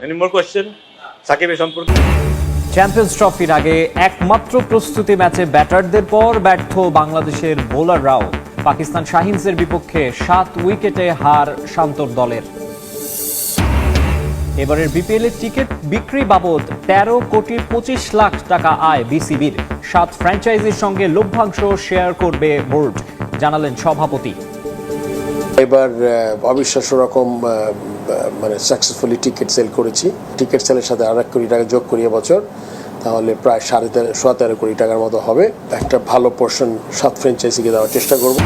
Any more question? সাকিবের সম্পর্কে। Champions ট্রফির আগে একমাত্র প্রস্তুতি ম্যাচে ব্যাটারদের পর ব্যর্থ বাংলাদেশের বোলাররাও। পাকিস্তান শাহিনসের বিপক্ষে সাত উইকেটে হার শান্তর দলের। এবারের বিপিএল এর টিকিট বিক্রি বাবদ তেরো কোটি পঁচিশ লাখ টাকা আয় বিসিবির। সাত ফ্র্যাঞ্চাইজির সঙ্গে লভ্যাংশ শেয়ার করবে বোর্ড জানালেন সভাপতি। এবার আহ, অবিশ্বাস্য রকম আহ, মানে সাকসেসফুলি টিকিট সেল করেছি। টিকিট সেলের সাথে আর এক কোটি টাকা যোগ করি বছর তাহলে প্রায় সাড়ে তেরো, সোয়া তেরো কোটি টাকার মতো হবে। একটা ভালো পোর্শন সাত ফ্র্যাঞ্চাইজিকে দেওয়ার চেষ্টা করব।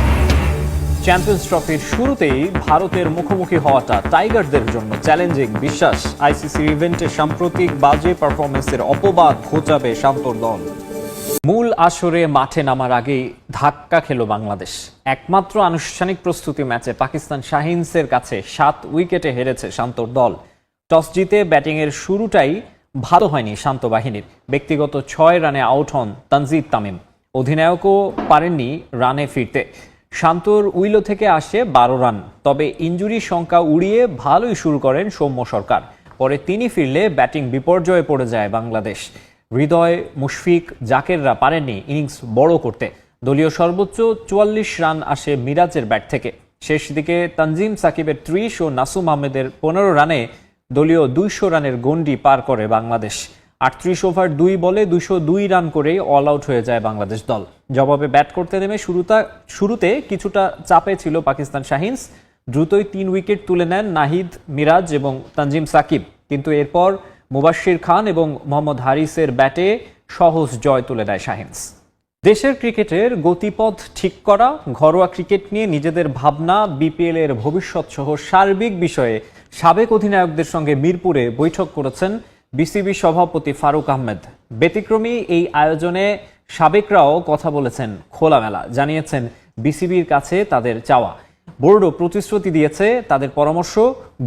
চ্যাম্পিয়ন্স ট্রফির শুরুতেই ভারতের মুখোমুখি হওয়াটা টাইগারদের জন্য চ্যালেঞ্জিং বিশ্বাস। আইসিসি ইভেন্টে সাম্প্রতিক বাজে পারফরমেন্সের অপবাদ ঘোচাবে শান্তর দল। মূল আসরে মাঠে নামার আগেই ধাক্কা খেল বাংলাদেশ। একমাত্র আনুষ্ঠানিক প্রস্তুতি ম্যাচে পাকিস্তান শাহিনসের কাছে সাত উইকেটে হেরেছে শান্তর দল। টস জিতে ব্যাটিংয়ের শুরুটাই ভালো হয়নি শান্ত বাহিনীর। ব্যক্তিগত ছয় রানে আউট হন তানজিদ তামিম। অধিনায়কও পারেননি রানে ফিরতে। শান্তর উইলো থেকে আসে বারো রান, তবে ইঞ্জুরি সংখ্যা উড়িয়ে ভালোই শুরু করেন সৌম্য সরকার। পরে তিনি ফিরলে ব্যাটিং বিপর্যয়ে পড়ে যায় বাংলাদেশ। হৃদয় মুশফিক জাকেররা পারেননি ইনিংস বড় করতে। দলীয় সর্বোচ্চ চুয়াল্লিশ রান আসে মিরাজের ব্যাট থেকে। শেষ দিকে তানজিম সাকিবের ত্রিশ ও নাসুম আহমেদের পনেরো রানে দলীয় দুইশো রানের গন্ডি পার করে বাংলাদেশ। আটত্রিশ ওভার দুই বলে দুইশো দুই রান করেই অল আউট হয়ে যায় বাংলাদেশ দল। জবাবে ব্যাট করতে নেমে শুরুতা, শুরুতে কিছুটা চাপে ছিল পাকিস্তান শাহিনস। দ্রুতই তিন উইকেট তুলে নেন নাহিদ, মিরাজ এবং তানজিম সাকিব। কিন্তু এরপর মুবাশির খান এবং মোহাম্মদ হারিসের ব্যাটে সহজ জয় তুলে দেয় শাহিনস। দেশের ক্রিকেটের গতিপথ ঠিক করা, ঘরোয়া ক্রিকেট নিয়ে নিজেদের ভাবনা, বিপিএল এর ভবিষ্যৎ সহ সার্বিক বিষয়ে সাবেক অধিনায়কদের সঙ্গে মিরপুরে বৈঠক করেছেন বিসিবি সভাপতি ফারুক আহমেদ। ব্যতিক্রমী এই আয়োজনে সাবেকরাও কথা বলেছেন খোলামেলা, জানিয়েছেন বিসিবির কাছে তাদের চাওয়া। বোর্ডও প্রতিশ্রুতি দিয়েছে তাদের পরামর্শ,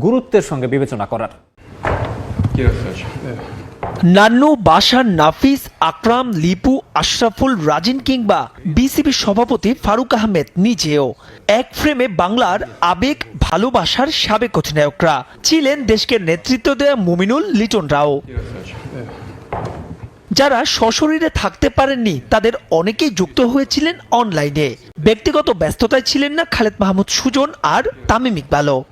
গুরুত্বের সঙ্গে বিবেচনা করার। নান্নু বাসার নাফিস আকরাম লিপু আশরাফুল রাজিন কিংবা বিসিবি সভাপতি ফারুক আহমেদ নিজেও। এক ফ্রেমে বাংলার আবেগ ভালোবাসার সাবেক অধিনায়করা। ছিলেন দেশকে নেতৃত্ব দেয়া মুমিনুল লিটন রাও। যারা সশরীরে থাকতে পারেননি তাদের অনেকেই যুক্ত হয়েছিলেন অনলাইনে। ব্যক্তিগত ব্যস্ততায় ছিলেন না খালেদ মাহমুদ সুজন আর তামিম ইকবালও।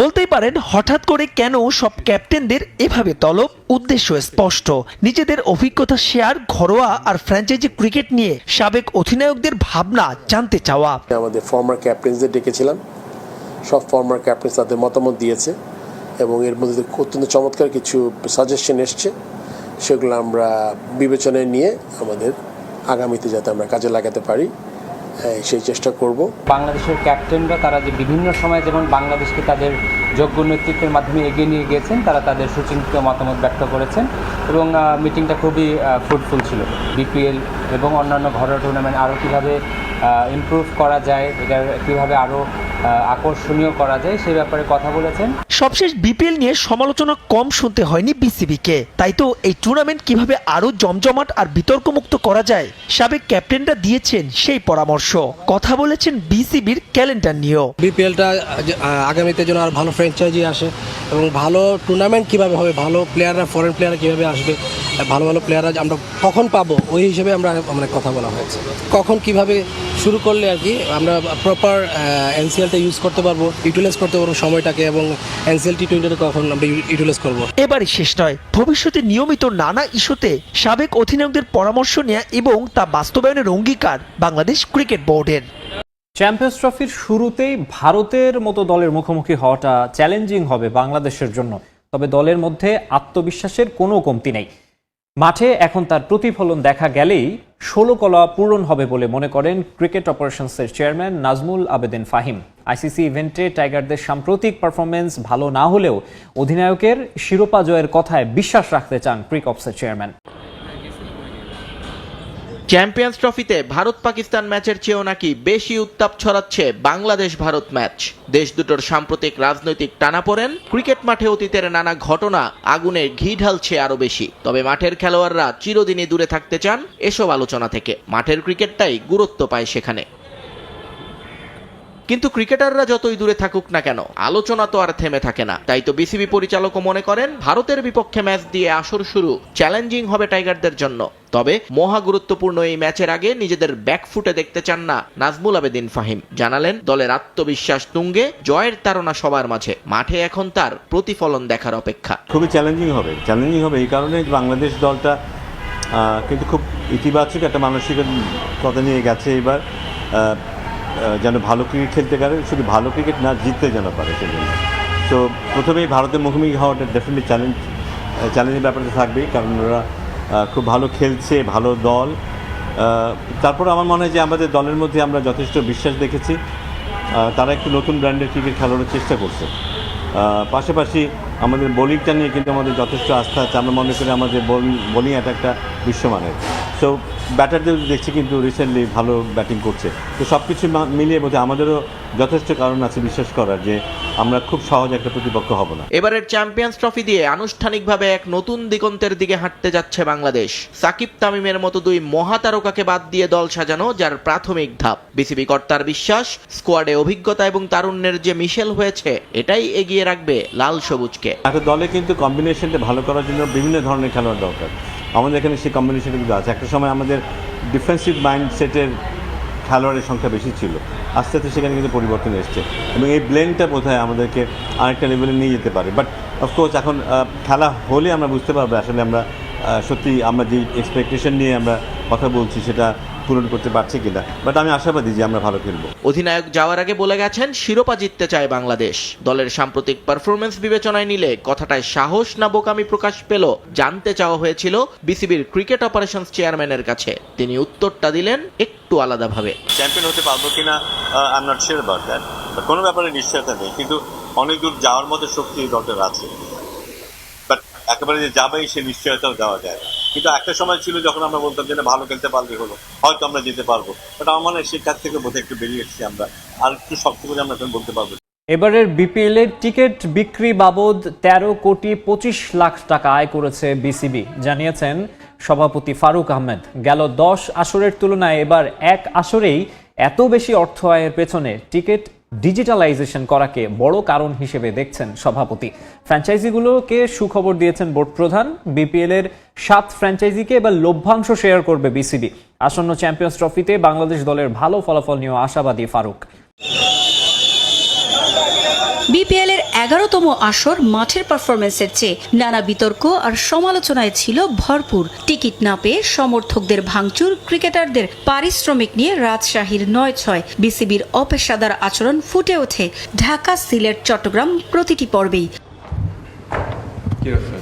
বলতেই পারেন, হঠাৎ করে কেন সব ক্যাপ্টেনদের এভাবে তলব? উদ্দেশ্য স্পষ্ট। নিজেদের অভিজ্ঞতা শেয়ার, ঘরোয়া আর ফ্র্যাঞ্চাইজি ক্রিকেট নিয়ে সাবেক অধিনায়কদের ভাবনা, জানতে চাওয়া। আমাদের ফর্মার ক্যাপ্টেন্সদের ডেকেছিলাম। সব ফর্মার ক্যাপ্টেন্স তাদের মতামত দিয়েছে এবং এর মধ্যে অত্যন্ত চমৎকার কিছু সাজেশন এসছে। সেগুলো আমরা বিবেচনায় নিয়ে আমাদের আগামীতে যাতে আমরা কাজে লাগাতে পারি। সেই চেষ্টা করব। বাংলাদেশের ক্যাপ্টেনরা তারা যে বিভিন্ন সময় যেমন বাংলাদেশকে তাদের যোগ্য নেতৃত্বের মাধ্যমে এগিয়ে নিয়ে গিয়েছেন, তারা তাদের সুচিন্তিত মতামত ব্যক্ত করেছেন এবং মিটিংটা খুবই ফ্রুটফুল ছিল। বিপিএল এবং অন্যান্য ঘরোয়া টুর্নামেন্ট আরও কীভাবে ইমপ্রুভ করা যায়, এটা কীভাবে আরও আকর্ষণীয় করা যায় সে ব্যাপারে কথা বলেছেন। সবশেষ বিপিএল নিয়ে সমালোচনা কম শুনতে হয়নি বিসিবিকে। তাই তো এই টুর্নামেন্ট কীভাবে আরও জমজমাট আর বিতর্কমুক্ত করা যায় সাবেক ক্যাপ্টেনরা দিয়েছেন সেই পরামর্শ। কথা বলেছেন বিসিবির ক্যালেন্ডার নিয়েও। বিপিএলটা আগামীতে যেন আর ভালো ফ্র্যাঞ্চাইজি আসে এবং ভালো টুর্নামেন্ট কীভাবে হবে ভালো প্লেয়াররা ফরেন প্লেয়াররা কীভাবে আসবে ভালো ভালো প্লেয়াররা আমরা কখন পাবো? ওই হিসেবে আমরা মানে কথা বলা হয়েছে। কখন কীভাবে শুরু করলে আর কি আমরা প্রপার এনসিএলটা ইউজ করতে পারব ইউটিলাইজ করতে পারব সময়টাকে এবং এনসিএল টি টোয়েন্টিটা কখন আমরা ইউটিলাইজ করব। এবারই শেষ নয়। ভবিষ্যতে নিয়মিত নানা ইস্যুতে সাবেক অধিনায়কদের পরামর্শ নেওয়া এবং তা বাস্তবায়নের অঙ্গীকার বাংলাদেশ ক্রিকেট বোর্ডের। চ্যাম্পিয়ন্স ট্রফির শুরুতেই ভারতের মতো দলের মুখোমুখি হওয়াটা চ্যালেঞ্জিং হবে বাংলাদেশের জন্য। তবে দলের মধ্যে আত্মবিশ্বাসের কোনো কমতি নেই। মাঠে এখন তার প্রতিফলন দেখা গেলেই ষোলো কলা পূরণ হবে বলে মনে করেন ক্রিকেট অপারেশনসের চেয়ারম্যান নাজমুল আবেদিন ফাহিম। আইসিসি ইভেন্টে টাইগারদের সাম্প্রতিক পারফরমেন্স ভালো না হলেও অধিনায়কের শিরোপা জয়ের কথায় বিশ্বাস রাখতে চান ক্রিকঅপসের চেয়ারম্যান। চ্যাম্পিয়ন্স ট্রফিতে ভারত পাকিস্তান ম্যাচের চেয়েও নাকি বেশি উত্তাপ ছড়াচ্ছে বাংলাদেশ ভারত ম্যাচ। দেশ দুটোর সাম্প্রতিক রাজনৈতিক টানাপোড়েন, ক্রিকেট মাঠে অতীতের নানা ঘটনা আগুনে ঘি ঢালছে আরও বেশি। তবে মাঠের খেলোয়াড়রা চিরদিনই দূরে থাকতে চান এসব আলোচনা থেকে। মাঠের ক্রিকেটটাই গুরুত্ব পায় সেখানে। কিন্তু ক্রিকেটাররা যতই দূরে থাকুক না কেন, আলোচনা তো আর থেমে থাকে না। তাই তো বিসিবি পরিচালকও মনে করেন, ভারতের বিপক্ষে ম্যাচ দিয়ে আসর শুরু চ্যালেঞ্জিং হবে টাইগারদের জন্য। তবে মহা গুরুত্বপূর্ণ এই ম্যাচের আগে নিজেদের ব্যাকফুটে দেখতে চান না নাজমুল আবেদিন ফাহিম। জানালেন, দলের আত্মবিশ্বাস তুঙ্গে, জয়ের তারা সবার মাঝে। মাঠে এখন তার প্রতিফলন দেখার অপেক্ষা। খুবই চ্যালেঞ্জিং হবে। চ্যালেঞ্জিং হবে এই কারণে বাংলাদেশ দলটা কিন্তু খুব ইতিবাচক একটা মানসিকতা নিয়ে গেছে এবার। যেন ভালো ক্রিকেট খেলতে পারে, শুধু ভালো ক্রিকেট না, জিততে যেন পারে সেজন্য। তো প্রথমেই ভারতের মুখোমুখি হওয়াটা ডেফিনেটলি চ্যালেঞ্জ চ্যালেঞ্জের ব্যাপারটা থাকবেই, কারণ ওরা খুব ভালো খেলছে, ভালো দল। তারপর আমার মনে হয় যে আমাদের দলের মধ্যে আমরা যথেষ্ট বিশ্বাস দেখেছি। তারা একটু নতুন ব্র্যান্ডের ক্রিকেট খেলানোর চেষ্টা করছে। পাশাপাশি আমাদের বোলিংটা নিয়ে কিন্তু আমাদের যথেষ্ট আস্থা আছে। আমরা মনে করি আমাদের বোলিং অ্যাটাকটা বিশ্বমানের। সো ব্যাটারদের দেখছি কিন্তু রিসেন্টলি ভালো ব্যাটিং করছে। তো সব কিছু মিলিয়ে বোধহয় আমাদেরও যথেষ্ট কারণ আছে বিশ্বাস করার যে আমরা খুব সহজ একটা প্রতিপক্ষ হব না। এবারের চ্যাম্পিয়ন্স ট্রফি দিয়ে আনুষ্ঠানিকভাবে এক নতুন দিগন্তের দিকে হাঁটতে যাচ্ছে বাংলাদেশ। সাকিব তামিমের মতো দুই মহাতারকাকে বাদ দিয়ে দল সাজানো যার প্রাথমিক ধাপ। বিসিবি কর্তার বিশ্বাস স্কোয়াডে অভিজ্ঞতা এবং তারুণ্যের যে মিশেল হয়েছে এটাই এগিয়ে রাখবে লাল সবুজকে। একটা দলে কিন্তু কম্বিনেশনটা ভালো করার জন্য বিভিন্ন ধরনের খেলোয়াড় দরকার। আমাদের এখানে সেই কম্বিনেশনটা কিন্তু আছে। একটা সময় আমাদের ডিফেন্সিভ মাইন্ডসেটের খেলোয়াড়ের সংখ্যা বেশি ছিল। আস্তে আস্তে সেখানে কিন্তু পরিবর্তন এসছে। এবং এই ব্লেন্ডটা বোধহয় আমাদেরকে আরেকটা লেভেলে নিয়ে যেতে পারে। বাট অফকোর্স এখন খেলা হলে আমরা বুঝতে পারব আসলে আমরা সত্যি আমরা যে এক্সপেকটেশন নিয়ে আমরা কথা বলছি সেটা পূরণ করতে পারছি কিনা। বাট আমি আশাবাদী যে আমরা ভালো খেলব। অধিনায়ক যাওয়ার আগে বলে গেছেন শিরোপা জিততে চায় বাংলাদেশ। দলের সাম্প্রতিক পারফরমেন্স বিবেচনায় নিলে কথাটায় সাহস না বোকামি প্রকাশ পেল জানতে চাওয়া হয়েছিল বিসিবির ক্রিকেট অপারেশনস চেয়ারম্যানের কাছে। তিনি উত্তরটা দিলেন একটু আলাদাভাবে। চ্যাম্পিয়ন হতে পারব কিনা I am not sure about that কোনো ব্যাপারে নিশ্চয়তা নেই। কিন্তু অনেক দূর যাওয়ার মতো শক্তি এই দলটার আছে। বাট একেবারে যে যাবেই সে নিশ্চয়তাও দেওয়া যায় না। কিন্তু একটা সময় ছিল যখন আমরা বলতাম যে ভালো খেলতে পারলে হলো, হয়তো আমরা যেতে পারব। বাট আমার মনে হয় থেকে বোধহয় একটু বেরিয়ে এসেছি আমরা। আর একটু শক্ত করে আমরা এখন বলতে পারব। এবারের বিপিএল এর টিকিট বিক্রি বাবদ তেরো কোটি পঁচিশ লাখ টাকা আয় করেছে বিসিবি জানিয়েছেন সভাপতি ফারুক আহমেদ। গেল দশ আসরের তুলনায় এবার এক আসরেই এত বেশি অর্থ আয়ের পেছনে টিকিট ডিজিটালাইজেশন করাকে বড় কারণ হিসেবে দেখছেন সভাপতি। ফ্র্যাঞ্চাইজিগুলোকে সুখবর দিয়েছেন বোর্ড প্রধান। বিপিএল এর সাত ফ্র্যাঞ্চাইজিকে এবার লভ্যাংশ শেয়ার করবে বিসিবি আসন্ন চ্যাম্পিয়ন্স ট্রফিতে বাংলাদেশ দলের ভালো ফলাফল নিয়ে আশাবাদী ফারুক। বিপিএল এর এগারোতম আসর মাঠের পারফরমেন্সের চেয়ে নানা বিতর্ক আর সমালোচনায় ছিল ভরপুর। টিকিট না পেয়ে সমর্থকদের ভাঙচুর, ক্রিকেটারদের পারিশ্রমিক নিয়ে রাজশাহীর নয় ছয়। বিসিবির অপেশাদার আচরণ ফুটে ওঠে ঢাকা সিলেট, চট্টগ্রাম প্রতিটি পর্বেই।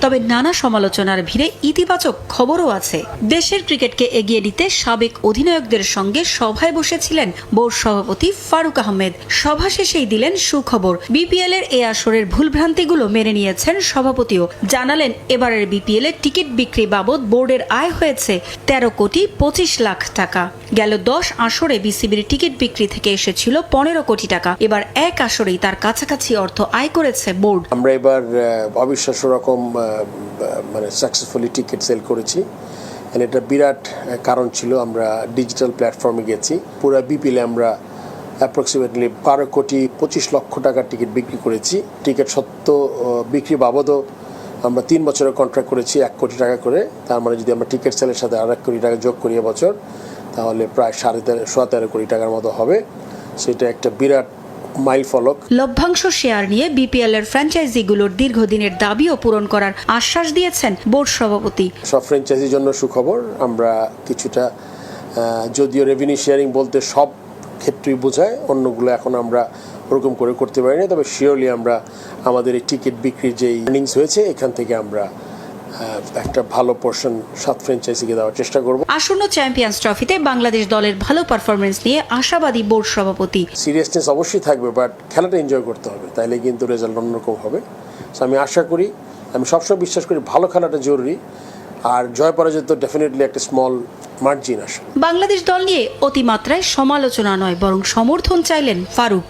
তবে নানা সমালোচনার ভিড়ে ইতিবাচক খবরও আছে। দেশের ক্রিকেটকে এগিয়ে নিতে সাবেক অধিনায়কদের সঙ্গে সভায় বসেছিলেন বোর্ড সভাপতি ফারুক আহমেদ। সভা শেষেই দিলেন সুখবর। বিপিএল এর এ আসরের ভুলভ্রান্তিগুলো মেনে নিয়েছেন সভাপতিও। জানালেন, এবারের বিপিএল এর টিকিট বিক্রি বাবদ বোর্ডের আয় হয়েছে তেরো কোটি পঁচিশ লাখ টাকা। গেল দশ আসরে বিসিবির টিকিট বিক্রি থেকে এসেছিল পনেরো কোটি টাকা। এবার এক আসরেই তার কাছাকাছি অর্থ আয় করেছে বোর্ড। আমরা এবার অবিশ্বাস্য রকম মানে সাকসেসফুলি টিকিট সেল করেছি। And এটা বিরাট কারণ ছিল, আমরা ডিজিটাল প্ল্যাটফর্মে গেছি। পুরো বিপিএলে আমরা অ্যাপ্রক্সিমেটলি বারো কোটি পঁচিশ লক্ষ টাকার টিকিট বিক্রি করেছি। টিকিট সত্য বিক্রি বাবদও আমরা তিন বছরের কন্ট্রাক্ট করেছি, এক কোটি টাকা করে। তার মানে যদি আমরা টিকিট সেলের সাথে আর এক কোটি টাকা যোগ করি বছর তাহলে প্রায় সাড়ে তেরো, সোয়া তেরো কোটি টাকার মতো হবে। সেটা একটা বিরাট মাইল ফলক। লভ্যাংশ শেয়ার নিয়ে বিপিএল এর ফ্র্যাঞ্চাইজিগুলোর দীর্ঘদিনের দাবিও পূরণ করার আশ্বাস দিয়েছেন বোর্ড সভাপতি। সব ফ্র্যাঞ্চাইজির জন্য সুখবর আমরা কিছুটা যদিও রেভিনিউ শেয়ারিং বলতে সব ক্ষেত্রেই বোঝায় অন্যগুলো এখন আমরা ওরকম করে করতে পারি না তবে শিওরলি আমরা আমাদের এই টিকিট বিক্রির যেই আর্নিংস হয়েছে এখান থেকে আমরা একটা ভালো পোর্শন সাত ফ্র্যাঞ্চাইজিকে দেওয়ার চেষ্টা করব। আসন্ন চ্যাম্পিয়ন্স ট্রফিতে বাংলাদেশ দলের ভালো পারফরমেন্স নিয়ে আশাবাদী বোর্ড সভাপতি। সিরিয়াসনেস অবশ্যই থাকবে বাট খেলাটা এনজয় করতে হবে। তাইলে কিন্তু রেজাল্ট অন্যরকম হবে। So আমি আশা করি আমি সবসময় বিশ্বাস করি ভালো খেলাটা জরুরি। আর জয় পরাজয় তো ডেফিনেটলি একটা স্মল মার্জিন আসে বাংলাদেশ দল নিয়ে অতিমাত্রায় সমালোচনা নয় বরং সমর্থন চাইলেন ফারুক।